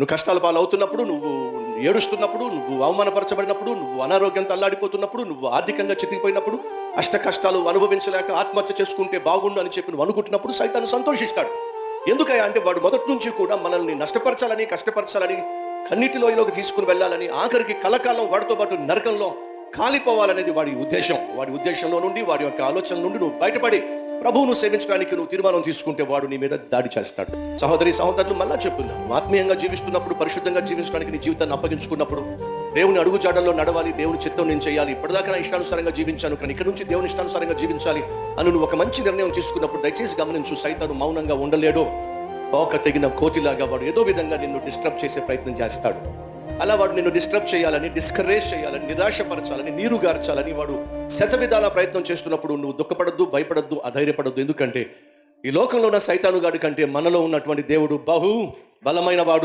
నువ్వు కష్టాల పాలు అవుతున్నప్పుడు నువ్వు ఏడుస్తున్నప్పుడు నువ్వు అవమానపరచబడినప్పుడు నువ్వు అనారోగ్యంతో అల్లాడిపోతున్నప్పుడు నువ్వు ఆర్థికంగా చితికిపోయినప్పుడు అష్ట కష్టాలు అనుభవించలేక ఆత్మహత్య చేసుకుంటే బాగుండు అని చెప్పి నువ్వు అనుకుంటున్నప్పుడు సైతాన్ని సంతోషిస్తాడు. ఎందుకయ్యా అంటే వాడు మొదటి నుంచి కూడా మనల్ని నష్టపరచాలని కష్టపరచాలని కన్నిటిలోయలోకి తీసుకుని వెళ్ళాలని ఆఖరికి కలకాలం వాడితో పాటు నరకంలో కాలిపోవాలనేది వాడి ఉద్దేశం. వాడి ఉద్దేశంలో నుండి వాడి యొక్క ఆలోచన నుండి నువ్వు బయటపడి ప్రభువును సేవించడానికి నువ్వు తీర్మానం తీసుకుంటే వాడు నీ మీద దాడి చేస్తాడు. సహోదరి సహోదరులు మళ్ళా చెప్తున్నాను ఆత్మీయంగా జీవిస్తున్నప్పుడు పరిశుద్ధంగా జీవించడానికి నీ జీవితాన్ని అప్పగించుకున్నప్పుడు దేవుని అడుగుజాడల్లో నడవాలి దేవుని చిత్తం నేను చేయాలి. ఇప్పటిదాకా నా ఇష్టానుసారంగా జీవించాను కానీ ఇక్కడ నుంచి దేవుని ఇష్టానుసారంగా జీవించాలి అని నువ్వు ఒక మంచి నిర్ణయం తీసుకున్నప్పుడు దయచేసి గమనించు సైతాను మౌనంగా ఉండలేడు. తోక తెగిన కోతిలాగా వాడు ఏదో విధంగా నిన్ను డిస్టర్బ్ చేసే ప్రయత్నం చేస్తాడు. అలా వాడు నిన్ను డిస్టర్బ్ చేయాలని డిస్కరేజ్ చేయాలని నిరాశపరచాలని నీరుగార్చాలని వాడు శతవిధాల ప్రయత్నం చేస్తున్నప్పుడు నువ్వు దుఃఖపడద్దు భయపడద్దు అధైర్యపడద్దు. ఎందుకంటే ఈ లోకంలో ఉన్న సైతానుగాడి కంటే మనలో ఉన్నటువంటి దేవుడు బహు బలమైన వాడు